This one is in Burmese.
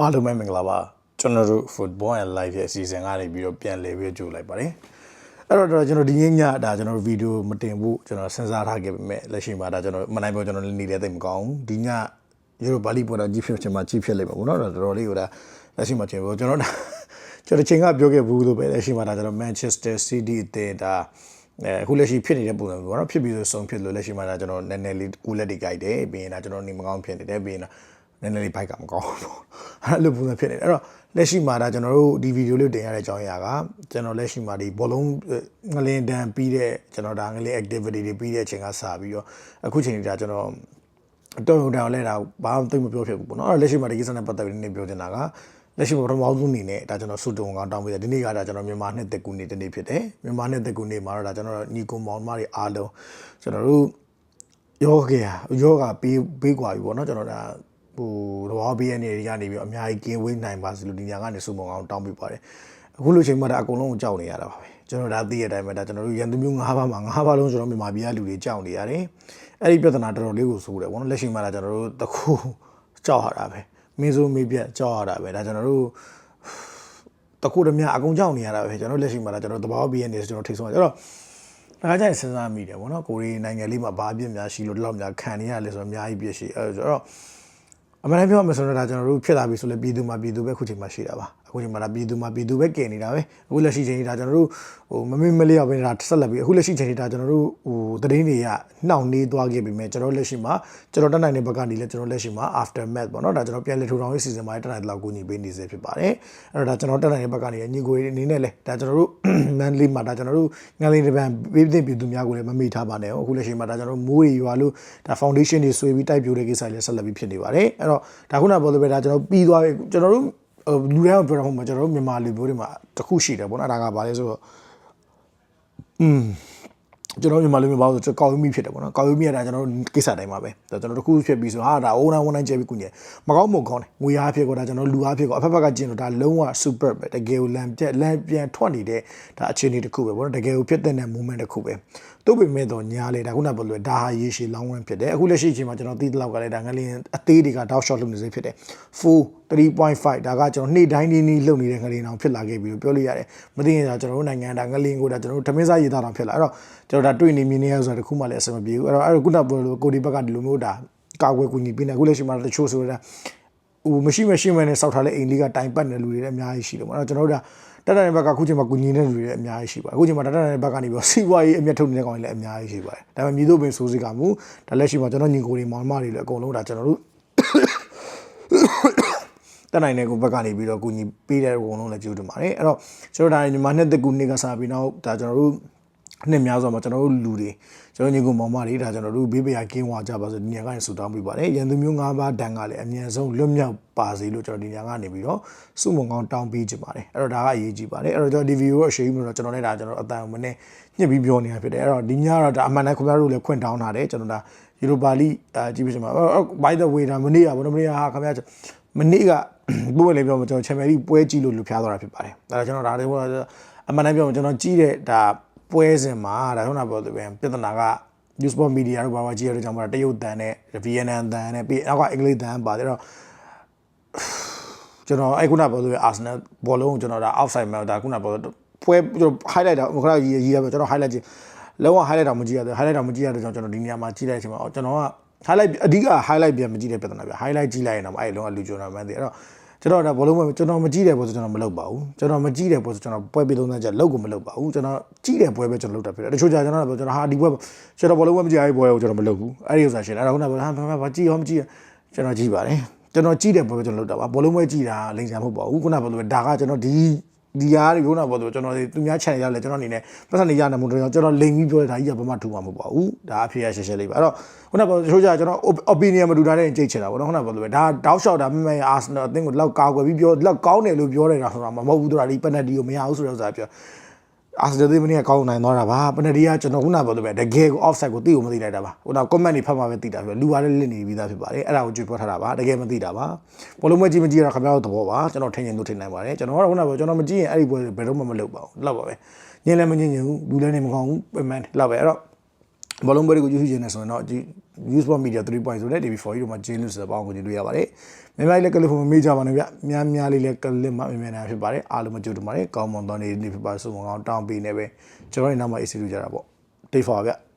အားလုံးပဲမင်္ဂလာပါကျွန်တော်တို့ football and live ရဲ့အစီအစဉ်ကနေပြီးတော့ပြန်လည်ပြီးကြိုလိုက်ပါတယ်အဲ့တော့ကျွန်တော်ဒီညညဒါကျွန်တော်ဗီဒီယိုမတင်ဘူးကျွန်တော်စဉ်းစားထားခဲ့ပေမဲ့လက်ရှိမှာဒါကျွန်တော်မနိုင်ပြောကျွန်တော်နေလည်းသိမကောင်းဘူးဒီညယူရိုပါလီပေါ်တော့ကြီးဖြစ်ချင်မှကြီးဖြစ်လိမ့်မယ်ဘောနော်တော်တော်လေးကိုဒါလက်ရှိမှာကျွန်တော်ကျွန်တော်ကျွန်တော်ချိန်ကပြောခဲ့ဘူးလို့ပဲလက်ရှိမှာဒါကျွန်တော် Manchester City အသင်းဒါအဲအခုလက်ရှိဖြစ်နေတဲ့ပုံစံမျိုးပေါ့နော်ဖြစ်ပြီးဆိုဆုံးဖြစ်လို့လက်ရှိမှာဒါကျွန်တော်နည်းနည်းလေးကူလက်တွေကြိုက်တယ်ပြီးရင်ဒါကျွန်တော်နေမကောင်းဖြစ်နေတယ်ပြီးရင် နည်းနည်းလေးဘိုက်ကမကောင်းဘူးပေါ့အဲ့လိုပုံစံဖြစ်နေတယ်အဲ့တော့လက်ရှိမှာဒါကျွန်တော်တို့ဒီဗီဒီယိုလေးတင်ရတဲ့အကြောင်းအရာကကျွန်တော်လက်ရှိမှာဒီဘောလုံးငလင်တန်ပြီးတဲ့ကျွန်တော်ဒါငလင် activity တွေပြီးတဲ့အချိန်ကစပြီးတော့အခုချိန်ကြီးဒါကျွန်တော်တော်ရုံတောင်လဲတာဘာမှသိမပြောဖြစ်ဘူးပေါ့နော်အဲ့လက်ရှိမှာဒီကိစ္စနဲ့ပတ်သက်ပြီးနည်းပြောချင်တာကလက်ရှိမှာပထမဆုံးအနေနဲ့ဒါကျွန်တော်စုတုံကောင်တောင်းပေးတယ်ဒီနေ့ကဒါကျွန်တော်မြန်မာနှစ်သက်ကူနေတနေ့ဖြစ်တယ်မြန်မာနှစ်သက်ကူနေမှာတော့ဒါကျွန်တော်ညီကုမောင်မတွေအားလုံးကျွန်တော်တို့ယောဂရာယောဂပေးပေးกว่าပြီပေါ့နော်ကျွန်တော်ဒါ ဟိုတော့ဘေးရနေတွေကနေပြီးအများကြီးကင်းဝေးနိုင်ပါစေလို့ဒီညကနေစုံမအောင်တောင်းပေးပါတယ်အခုလိုချိန်မှာဒါအကုန်လုံးကိုကြောက်နေရတာပါပဲကျွန်တော်ဒါသိရတဲ့အတိုင်းပဲဒါကျွန်တော်တို့ရန်သူမျိုး၅ပါးမှာ၅ပါးလုံးကျွန်တော်မြန်မာပြည်ကလူတွေကြောက်နေရတယ်အဲ့ဒီပြဿနာတော်တော်လေးကိုဆိုးတယ်ပေါ့နော်လက်ရှိမှာဒါကျွန်တော်တို့တခုကြောက်ရတာပဲမင်းစိုးမေးပြက်ကြောက်ရတာပဲဒါကျွန်တော်တို့တခုတည်းများအကုန်ကြောက်နေရတာပဲကျွန်တော်လက်ရှိမှာဒါကျွန်တော်တဘာဝဘေးရနေကျွန်တော်ထိတ်ဆုံးကြတော့ဒါကြရင်စဉ်းစားမိတယ်ဗောနော်ကိုရီးနိုင်ငံလေးမှာဘာပြစ်များရှိလို့ဒီလောက်များခံနေရလဲဆိုတော့အများကြီးပြစ်ရှိအဲဆိုတော့ အမှန်တမ်းပြောရမယ်ဆိုတော့ဒါကျွန်တော်တို့ဖြစ်လာပြီဆိုလဲပြည်သူမှာပြည်သူပဲခုချိန်မှာရှိတာပါ အခုချိန်မှာဒါပြည်သူမှာပြည်သူပဲကင်နေတာပဲအခုလက်ရှိချိန်ကြီးဒါကျွန်တော်တို့ဟိုမမေ့မလျော့ပဲဒါဆက်လက်ပြီးအခုလက်ရှိချိန်ကြီးဒါကျွန်တော်တို့ဟိုသတင်းတွေကနှောင့်နှေးသွားခဲ့ပြီမဲ့ကျွန်တော်လက်ရှိမှာကျွန်တော်တက်နိုင်တဲ့ဘက်ကနေလဲကျွန်တော်လက်ရှိမှာ after math ပေါ့နော်ဒါကျွန်တော်ပြန်လည်ထူထောင်ရေးစီစဉ်မှာတက်နိုင်တဲ့လောက်ကိုညီပေးနေစေဖြစ်ပါတယ်အဲ့တော့ဒါကျွန်တော်တက်နိုင်တဲ့ဘက်ကနေညီကိုအနေနဲ့လဲဒါကျွန်တော်တို့ manly မှာဒါကျွန်တော်တို့ငန်းလေးတစ်ပံပြည်သိပြည်သူများကိုလည်းမမေ့ထားပါနဲ့အခုလက်ရှိမှာဒါကျွန်တော်မိုးရီရွာလို့ဒါ foundation တွေဆွေးပြီးတိုက်ပြိုတဲ့ကိစ္စတွေလည်းဆက်လက်ပြီးဖြစ်နေပါတယ်အဲ့တော့ဒါခုနပြောလို့ပဲဒါကျွန်တော်ပြီးသွားပြီကျွန်တော်တို့ လူတိုင်းကိုပြောတာမဟုတ်မှာကျွန်တော်တို့မြန်မာလူမျိုးတွေမှာတခုရှိတယ်ပေါ့နော်ဒါကဘာလဲဆိုတော့อืมကျွန်တော်မြန်မာလူမျိုးဘာလို့ဆိုတော့ကောက်ယူမိဖြစ်တယ်ပေါ့နော်ကောက်ယူမိရတာကျွန်တော်တို့ကိစ္စတိုင်းမှာပဲဒါကျွန်တော်တို့ခုဖြစ်ပြီးဆိုဟာဒါအိုးနိုင်ဝန်နိုင်ကျဲပြီးကုညင်မကောင်းမကောင်းတယ်ငွေအားဖြစ်ကောဒါကျွန်တော်လူအားဖြစ်ကောအဖက်ဖက်ကကျင်တော့ဒါလုံးဝ super ပဲတကယ်ကိုလမ်းပြက်လမ်းပြန်ထွက်နေတဲ့ဒါအခြေအနေတစ်ခုပဲပေါ့နော်တကယ်ကိုဖြစ်တဲ့ moment တစ်ခုပဲ တို့ပေမဲ့တော့ညားလေဒါခုနကပြောလို့ဒါဟာရေရှည်လောင်းဝန်းဖြစ်တယ်အခုလက်ရှိအချိန်မှာကျွန်တော်သိတဲ့လောက်ကလည်းဒါငလင်းအသေးတွေကတောက် shot လုပ်နေစေဖြစ်တယ်4 3.5ဒါကကျွန်တော်နေ့တိုင်းနေ့နေ့လုပ်နေတဲ့ငလင်းအောင်ဖြစ်လာခဲ့ပြီလို့ပြောလို့ရတယ်မသိရင်ဒါကျွန်တော်တို့နိုင်ငံဒါငလင်းကိုဒါကျွန်တော်တို့ဓမင်းစားရေးသားတောင်ဖြစ်လာအဲ့တော့ကျွန်တော်ဒါတွေ့နေမြင်နေရဆိုတာတခုမှလည်းအဆင်မပြေဘူးအဲ့တော့အဲ့တော့ခုနကပြောလို့ကိုဒီဘက်ကဒီလိုမျိုးဒါကာကွယ်ကူညီပေးနေအခုလက်ရှိမှာတချို့ဆိုတာ ဟိုမရှိမရှိမဲနဲ့စောက်ထားတဲ့အိမ်လေးကတိုင်ပတ်နေလူတွေလည်းအများကြီးရှိတယ်ပေါ့အဲ့တော့ကျွန်တော်တို့ဒါတက်တဲ့ဘက်ကအခုချိန်မှာကူညီနေတဲ့လူတွေလည်းအများကြီးရှိပါတယ်အခုချိန်မှာတက်တဲ့ဘက်ကနေပြီးစီးပွားရေးအမျက်ထုတ်နေတဲ့ကောင်တွေလည်းအများကြီးရှိပါတယ်ဒါပေမဲ့မြေတို့ပင်စိုးစိကမှုဒါလက်ရှိမှာကျွန်တော်ညီကိုတွေမောင်မတွေလည်းအကုန်လုံးဒါကျွန်တော်တို့တက်နိုင်တဲ့ကိုဘက်ကနေပြီးတော့ကူညီပေးတဲ့ဘုံလုံးလည်းကျေးဇူးတင်ပါတယ်အဲ့တော့ကျွန်တော်ဒါညီမနှစ်တကူနှစ်ကစားပြီးနောက်ဒါကျွန်တော်တို့ နှစ်များစွာမှာကျွန်တော်တို့လူတွေကျွန်တော်ညီကိုမောင်မတွေဒါကျွန်တော်တို့ဘေးပရာကင်းဝါကြပါဆိုဒီညကနေဆူတောင်းပေးပါတယ်ရန်သူမျိုး၅ပါးတန်ကလည်းအမြဲဆုံးလွတ်မြောက်ပါစေလို့ကျွန်တော်ဒီညကနေပြီးတော့စုမုံကောင်းတောင်းပေးချင်ပါတယ်အဲ့တော့ဒါကအရေးကြီးပါတယ်အဲ့တော့ကျွန်တော်ဒီဗီဒီယိုကိုအရှိန်ပြီးတော့ကျွန်တော်လည်းဒါကျွန်တော်အတန်မနဲ့ညှစ်ပြီးပြောနေတာဖြစ်တယ်အဲ့တော့ဒီညကတော့ဒါအမှန်တမ်းခင်ဗျားတို့လည်းခွင့်တောင်းထားတယ်ကျွန်တော်ဒါယူရိုပါလိအာကြည့်ပြီးစမှာ by the way ဒါမနေ့ကဘာလို့မနေ့ကဟာခင်ဗျားမနေ့ကဘိုးလည်းပြောမှာကျွန်တော်ချန်ပီယံလိပွဲကြည့်လို့လူဖျားသွားတာဖြစ်ပါတယ်ဒါတော့ကျွန်တော်ဒါတွေအမှန်တမ်းပြောမှာကျွန်တော်ကြည့်တဲ့ဒါ ပွဲစဉ်မှာဒါခုနပြောသူပဲပြဿနာက news sport media တို့ဘာဘာကြည့်ရတဲ့ကြောင့်မလားတရုတ်တန်နဲ့ VNN တန်နဲ့ပြီးနောက်ကအင်္ဂလိပ်တန်ပါတယ်တော့ကျွန်တော်အဲ့ခုနပြောသူပဲ Arsenal ဘောလုံးကိုကျွန်တော်ဒါ outside မှာဒါခုနပြောပွဲကျွန်တော် highlight တော့ခဏရေးရေးရပဲကျွန်တော် highlight ကြည့်လုံးဝ highlight တော့မကြည့်ရဘူး highlight တော့မကြည့်ရတဲ့ကြောင့်ကျွန်တော်ဒီနေရာမှာကြည့်လိုက်ချိန်မှာကျွန်တော်က highlight အဓိက highlight ပြန်မကြည့်တဲ့ပြဿနာဗျ highlight ကြည့်လိုက်ရင်တော့အဲ့လုံးကလူကျွန်တော်မှန်းသိအဲ့တော့ ကျွန်တော်ဒါဘောလုံးကျွန်တော်မကြည့်တဲ့ပွဲဆိုကျွန်တော်မလုပ်ပါဘူးကျွန်တော်မကြည့်တဲ့ပွဲဆိုကျွန်တော်ပွဲပြီးသုံးသပ်ချက်လုပ်ကိုမလုပ်ပါဘူးကျွန်တော်ကြည့်တဲ့ပွဲပဲကျွန်တော်လုပ်တာဖြစ်တယ်တချို့ကြာကျွန်တော်ကျွန်တော်ဟာဒီပွဲကျွန်တော်ဘောလုံးပွဲမကြည့်ရတဲ့ပွဲကိုကျွန်တော်မလုပ်ဘူးအဲ့ဒီဥစ္စာရှင်အဲ့ဒါခုနကဟာဘာကြည့်ရောမကြည့်ကျွန်တော်ကြည့်ပါတယ်ကျွန်တော်ကြည့်တဲ့ပွဲပဲကျွန်တော်လုပ်တာပါဘောလုံးပွဲကြည့်တာလိမ့်စာမဟုတ်ပါဘူးခုနကပြောလို့ဒါကကျွန်တော်ဒီ ဒီကားတွေခုနကပြောလို့ကျွန်တော်သူများ channel ရောက်လဲကျွန်တော်အနေနဲ့ပတ်စံနေရနေမှုတော့ကျွန်တော်လိမ်ပြီးပြောတဲ့ဒါကြီးကဘာမှထူမှာမဟုတ်ပါဘူးဒါအဖေရရှယ်ရှယ်လေးပါအဲ့တော့ခုနကပြောတချို့ကြကျွန်တော် opinion မတူတာတဲ့ကြိတ်ချင်တာပေါ့နော်ခုနကပြောလို့ပဲဒါတောက်လျှောက်တာမမဲ Arsenal အသင်းကိုလောက်ကာကွယ်ပြီးပြောလောက်ကောင်းတယ်လို့ပြောနေတာဆိုတာမဟုတ်ဘူးတို့ဒါဒီ penalty ကိုမရဘူးဆိုတော့ဆိုတာပြော အာဆင်နယ်ဒီမနီကကောင်းနိုင်သွားတာပါပနဒီကကျွန်တော်ခုနပြောလို့ပဲတကယ်ကို offside ကိုသိကိုမသိလိုက်တာပါခုန comment တွေဖတ်မှပဲသိတာပဲလူပါလည်းလစ်နေပြီးသားဖြစ်ပါတယ်အဲ့ဒါကိုကြွေးပြောထားတာပါတကယ်မသိတာပါဘောလုံးမကြည့်မကြည့်ရခင်ဗျားတို့သဘောပါကျွန်တော်ထင်ရင်တို့ထင်နိုင်ပါတယ်ကျွန်တော်ကတော့ခုနပြောကျွန်တော်မကြည့်ရင်အဲ့ဒီပွဲဘယ်တော့မှမလုပ်ပါဘူးလောက်ပါပဲညင်လည်းမညင်ညင်ဘူးလူလည်းနေမကောင်းဘူးပြန်မှန်းလောက်ပဲအဲ့တော့ဘောလုံးပွဲတွေကိုကြည့်ချင်နေဆိုရင်တော့ News Sport Media 3.0နဲ့ TV4 တို့မှာဂျင်းလို့ဆိုတဲ့ပေါင်းကိုကြည့်လို့ရပါတယ်။မြန်မာလေးလည်းကလစ်ဖို့မမေ့ကြပါနဲ့ဗျ။များများလေးလည်းကလစ်မှမြန်မြန်နိုင်ဖြစ်ပါတယ်။အားလုံးမကြိုတူပါတယ်။ကောင်းမွန်သောနေ့နေ့ဖြစ်ပါဆုမကောင်းတောင်းပေးနေပဲကျွန်တော်တို့နောက်မှအေးစီလို့ကြတာပေါ့။တိတ်ဖော်ဗျ။